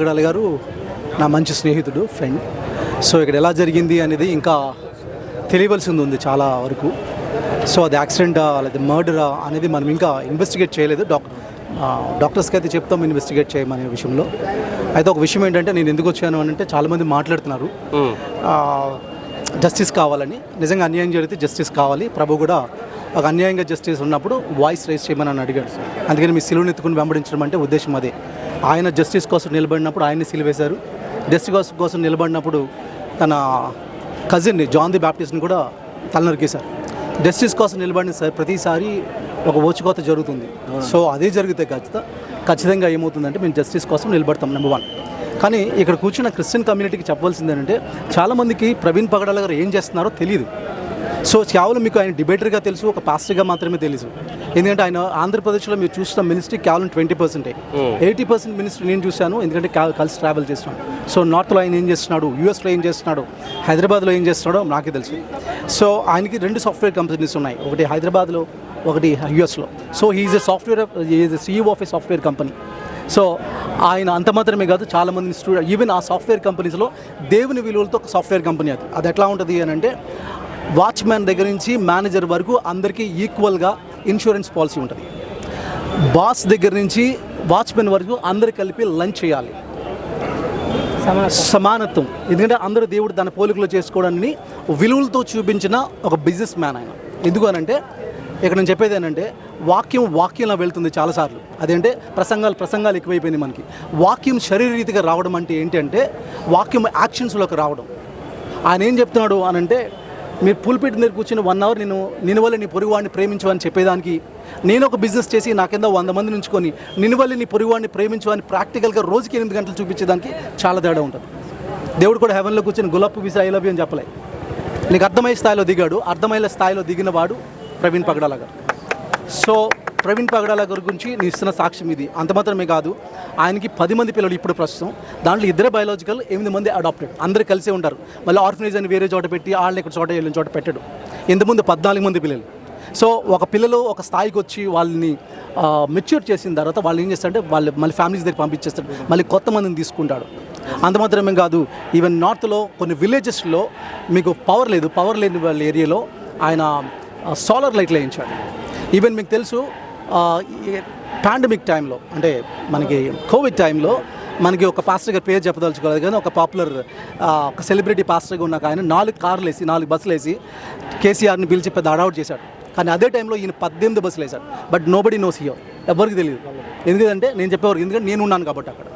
గడాలి గారు నా మంచి స్నేహితుడు ఫ్రెండ్ సో ఇక్కడ ఎలా జరిగింది అనేది ఇంకా తెలియవలసింది ఉంది చాలా వరకు. సో అది యాక్సిడెంటా లేదా మర్డరా అనేది మనం ఇంకా ఇన్వెస్టిగేట్ చేయలేదు. డాక్ డాక్టర్స్కి అయితే చెప్తాం ఇన్వెస్టిగేట్ చేయమనే విషయంలో. అయితే ఒక విషయం ఏంటంటే నేను ఎందుకు వచ్చాను అని అంటే చాలామంది మాట్లాడుతున్నారు. జస్టిస్ కావాలని. నిజంగా అన్యాయం జరిగితే జస్టిస్ కావాలి. ప్రభు కూడా ఒక అన్యాయంగా జస్టిస్ ఉన్నప్పుడు వాయిస్ రైజ్ చేయమని నన్ను అడిగాడు. అందుకని మీ సిలువను ఎత్తుకుని వెంబడించడం అంటే ఉద్దేశం అదే. ఆయన జస్టిస్ కోసం నిలబడినప్పుడు ఆయన్ని సిలివేశారు జస్టిస్ కోసం కోసం నిలబడినప్పుడు తన కజిన్ని జాన్ ది బ్యాప్టిస్ట్ని కూడా తలనరికేశారు. జస్టిస్ కోసం నిలబడిన ప్రతిసారి ఒక ఓచుకోత జరుగుతుంది. సో అదే జరిగితే ఖచ్చితంగా ఖచ్చితంగా ఏమవుతుందంటే మేము జస్టిస్ కోసం నిలబడతాం నెంబర్ వన్ కానీ ఇక్కడ కూర్చున్న క్రిస్టియన్ కమ్యూనిటీకి చెప్పవలసింది ఏంటంటే చాలామందికి ప్రవీణ్ పగడాల గారు ఏం చేస్తున్నారో తెలియదు సో కేవలం మీకు ఆయన డిబేటర్గా తెలుసు ఒక పాస్టర్గా మాత్రమే తెలుసు ఎందుకంటే ఆయన ఆంధ్రప్రదేశ్లో మీరు చూసిన మినిస్ట్రీ కేవలం ట్వంటీ పర్సెంటే. ఎయిటీ పర్సెంట్ మినిస్ట్రీ నేను చూశాను ఎందుకంటే కలిసి ట్రావెల్ చేస్తున్నాను. సో నార్త్లో ఆయన ఏం చేస్తున్నాడు యూఎస్లో ఏం చేస్తున్నాడు హైదరాబాద్లో ఏం చేస్తున్నాడో నాకే తెలుసు. సో ఆయనకి రెండు సాఫ్ట్వేర్ కంపెనీస్ ఉన్నాయి ఒకటి హైదరాబాద్లో ఒకటి యూఎస్లో. So he's a software is a CEO of a software company. So ఆయన అంత మాత్రమే కాదు చాలామంది స్టూడెంట్ ఈవెన్ ఆ సాఫ్ట్వేర్ కంపెనీస్లో దేవుని విలువలతో ఒక సాఫ్ట్వేర్ కంపెనీ అది. అది ఎట్లా ఉంటుంది అని అంటే వాచ్మెన్ దగ్గర నుంచి మేనేజర్ వరకు అందరికీ ఈక్వల్గా ఇన్సూరెన్స్ పాలసీ ఉంటుంది. బాస్ దగ్గర నుంచి వాచ్మెన్ వరకు అందరు కలిపి లంచ్ చేయాలి. సమానత్వం. ఎందుకంటే అందరూ దేవుడు తన పోలికలో చేసుకోవడాన్ని విలువలతో చూపించిన ఒక బిజినెస్ మ్యాన్ ఆయన. ఎందుకు అనంటే ఇక్కడ నేను చెప్పేది ఏంటంటే వాక్యం వాక్యంలో వెళ్తుంది చాలాసార్లు. అదేంటే ప్రసంగాలు ప్రసంగాలు ఎక్కువైపోయింది మనకి. వాక్యం శరీరీతిగా రావడం అంటే ఏంటంటే వాక్యం యాక్షన్స్లోకి రావడం. ఆయన ఏం చెప్తున్నాడు అనంటే మీరు పుల్పిట్ దగ్గర కూర్చుని వన్ అవర్ నేను నినువల్లి నీ పొరుగువాడిని ప్రేమించవని చెప్పేదానికి నేను ఒక బిజినెస్ చేసి నా కింద వంద మంది నుంచుకొని నినువల్లి నీ పొరుగువాడిని ప్రేమించు అని ప్రాక్టికల్గా రోజుకి ఎనిమిది గంటలు చూపించేదానికి చాలా తేడా ఉంటుంది. దేవుడు కూడా హెవెన్లో కూర్చొని గులాబ్ విసా ఐ లవ్ అని చెప్పలే. నీకు అర్థమయ్యే స్థాయిలో దిగాడు అర్థమయ్యే స్థాయిలో దిగిన వాడు ప్రవీణ్ పగడాల గారు. సో ప్రవీణ్ పగడాల గారి గురించి నీ ఇస్తున్న సాక్ష్యం ఇది. అంత మాత్రమే కాదు ఆయనకి పది మంది పిల్లలు ఇప్పుడు ప్రస్తుతం. దాంట్లో ఇద్దరే బయాలజికల్ ఎనిమిది మంది అడాప్టెడ్ అందరూ కలిసే ఉంటారు. మళ్ళీ ఆర్ఫనేజ్ అని వేరే చోట పెట్టి వాళ్ళని ఇక్కడ చోట వెళ్ళిన చోట పెట్టాడు. ఇంతకుముందు పద్నాలుగు మంది పిల్లలు. సో ఒక పిల్లలు ఒక స్థాయికి వచ్చి వాళ్ళని మెచ్యూర్ చేసిన తర్వాత వాళ్ళు ఏం చేస్తారంటే వాళ్ళు మళ్ళీ ఫ్యామిలీస్ దగ్గర పంపించేస్తాడు మళ్ళీ కొత్త మందిని తీసుకుంటాడు. అంత మాత్రమే కాదు. ఈవెన్ నార్త్లో కొన్ని విలేజెస్లో మీకు పవర్ లేదు. పవర్ లేని వాళ్ళ ఏరియాలో ఆయన సోలార్ లైట్లు వేయించాడు. ఈవెన్ మీకు తెలుసు పాండమిక్ టైంలో అంటే మనకి కోవిడ్ టైంలో మనకి ఒక పాస్టర్ గారి పేరు చెప్పదలుచుకోలేదు కానీ ఒక పాపులర్ ఒక సెలబ్రిటీ పాస్టర్గా ఉన్న ఆయన నాలుగు కార్లు వేసి నాలుగు బస్సులు వేసి కేసీఆర్ని పిలిచి పెద్ద అడౌట్ చేశాడు. కానీ అదే టైంలో ఈయన పద్దెనిమిది బస్సులు వేశాడు. బట్ నో బడీ నోస్ ఎవరికి తెలియదు. ఎందుకంటే నేను చెప్పేవారు ఎందుకంటే నేను ఉన్నాను కాబట్టి అక్కడ.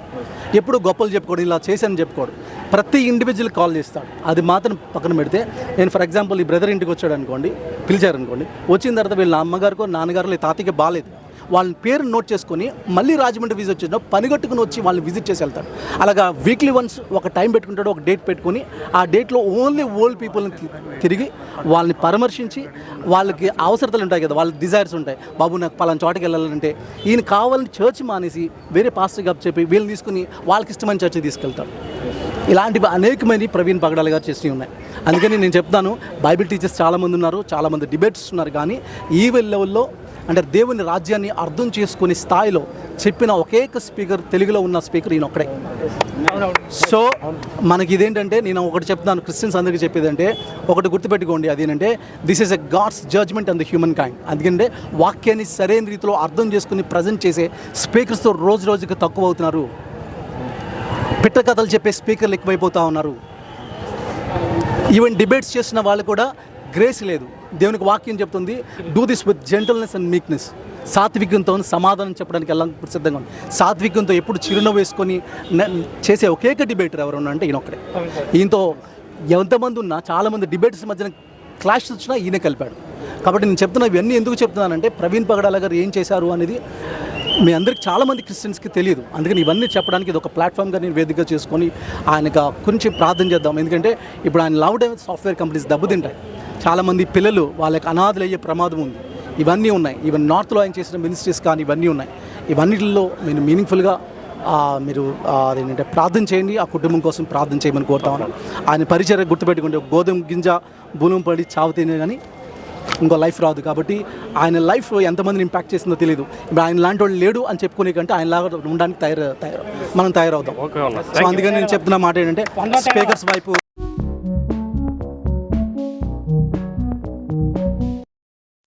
ఎప్పుడు గొప్పలు చెప్పుకోడు ఇలా చేశాను చెప్పుకోడు. ప్రతి ఇండివిజువల్ కాల్ చేస్తాడు. అది మాత్రం పక్కన పెడితే నేను ఫర్ ఎగ్జాంపుల్ ఈ బ్రదర్ ఇంటికి వచ్చాడు అనుకోండి పిలిచారనుకోండి వచ్చిన తర్వాత వీళ్ళ అమ్మగారికో నాన్నగారు తాతకి బాగాలేదు. వాళ్ళ పేరు నోట్ చేసుకొని మళ్ళీ రాజమండ్రి విజిట్ వచ్చిన పనిగట్టుకుని వచ్చి వాళ్ళని విజిట్ చేసి వెళ్తాడు అలాగా వీక్లీ వన్స్ ఒక టైం పెట్టుకుంటాడు ఒక డేట్ పెట్టుకొని ఆ డేట్లో ఓన్లీ ఓల్డ్ పీపుల్ని తిరిగి వాళ్ళని పరామర్శించి వాళ్ళకి అవసరతలు ఉంటాయి కదా వాళ్ళ డిజైర్స్ ఉంటాయి. బాబు నాకు పలానా చోటకి వెళ్ళాలంటే ఈయన కావాలని చర్చ్ మానేసి వేరే పాస్టర్ గారు చెప్పి వీళ్ళని తీసుకుని వాళ్ళకి ఇష్టమైన చర్చి తీసుకెళ్తాడు ఇలాంటివి అనేకమైన ప్రవీణ్ పగడాల గారు చేసి ఉన్నాయి. అందుకని నేను చెప్తాను బైబిల్ టీచర్స్ చాలామంది ఉన్నారు చాలామంది డిబేట్స్ ఉన్నారు కానీ ఈ లెవెల్లో అంటే దేవుని రాజ్యాన్ని అర్థం చేసుకునే స్థాయిలో చెప్పిన ఒకే స్పీకర్ తెలుగులో ఉన్న స్పీకర్ ఈయన ఒక్కడే సో మనకి ఇదేంటంటే నేను ఒకటి చెప్తాను క్రిస్టియన్స్ అందరికీ చెప్పేదంటే ఒకటి గుర్తుపెట్టుకోండి అదేంటంటే this is a god's judgment and the human kind అందుకంటే వాక్యాన్ని సరైన రీతిలో అర్థం చేసుకుని ప్రజెంట్ చేసే స్పీకర్స్తో రోజు రోజుకి తక్కువ అవుతున్నారు. పిట్ట కథలు చెప్పే స్పీకర్లు ఎక్కువైపోతూ ఉన్నారు. ఈవెన్ డిబేట్స్ చేసిన వాళ్ళు కూడా గ్రేస్ లేదు. దేవునికి వాక్యం చెప్తుంది do this with gentleness and meekness సాత్వికంతో సమాధానం చెప్పడానికి ఎలా సిద్ధంగా ఉంది. సాత్వికంతో ఎప్పుడు చిరునవ్వు వేసుకొని చేసే ఒకేక డిబేటర్ ఎవరు అంటే ఈయన ఒకటే ఈయనతో ఎంతమంది ఉన్నా చాలామంది డిబేట్స్ మధ్యన క్లాష్ వచ్చినా ఈయన కలిపాడు. కాబట్టి నేను చెప్తున్నా ఇవన్నీ ఎందుకు చెప్తున్నానంటే ప్రవీణ్ పగడాల గారు ఏం చేశారు అనేది మీ అందరికి చాలామంది క్రిస్టియన్స్కి తెలియదు. అందుకని ఇవన్నీ చెప్పడానికి ఇది ఒక ప్లాట్ఫామ్గా నేను వేదిక చేసుకొని ఆయనకు గురించి ప్రార్థన చేద్దాం. ఎందుకంటే ఇప్పుడు ఆయన లవ్ సాఫ్ట్వేర్ కంపెనీస్ దెబ్బతింటాయి. చాలామంది పిల్లలు వాళ్ళకి అనాథలు అయ్యే ప్రమాదం ఉంది. ఇవన్నీ ఉన్నాయి. ఈవెన్ నార్త్లో ఆయన చేసిన మినిస్ట్రీస్ కానీ ఇవన్నీ ఉన్నాయి. ఇవన్నిటిలో మీరు మీనింగ్ఫుల్గా మీరు అదేంటంటే ప్రార్థన చేయండి. ఆ కుటుంబం కోసం ప్రార్థన చేయమని కోరుతా ఉన్నాను. ఆయన పరిచయం గుర్తుపెట్టుకుంటే గోధుమ గింజ భూమి పడి చావు తినే కానీ ఇంకో లైఫ్ రాదు కాబట్టి ఆయన లైఫ్ ఎంతమందిని ఇంపాక్ట్ చేసిందో తెలియదు ఇప్పుడు ఆయన లాంటి వాళ్ళు లేడు అని చెప్పుకునే కంటే ఆయన లాగా ఉండడానికి తయారు తయారు మనం తయారవుతాం. సో అందుకని నేను చెప్తున్న మాట ఏంటంటే స్పీకర్స్ వైపు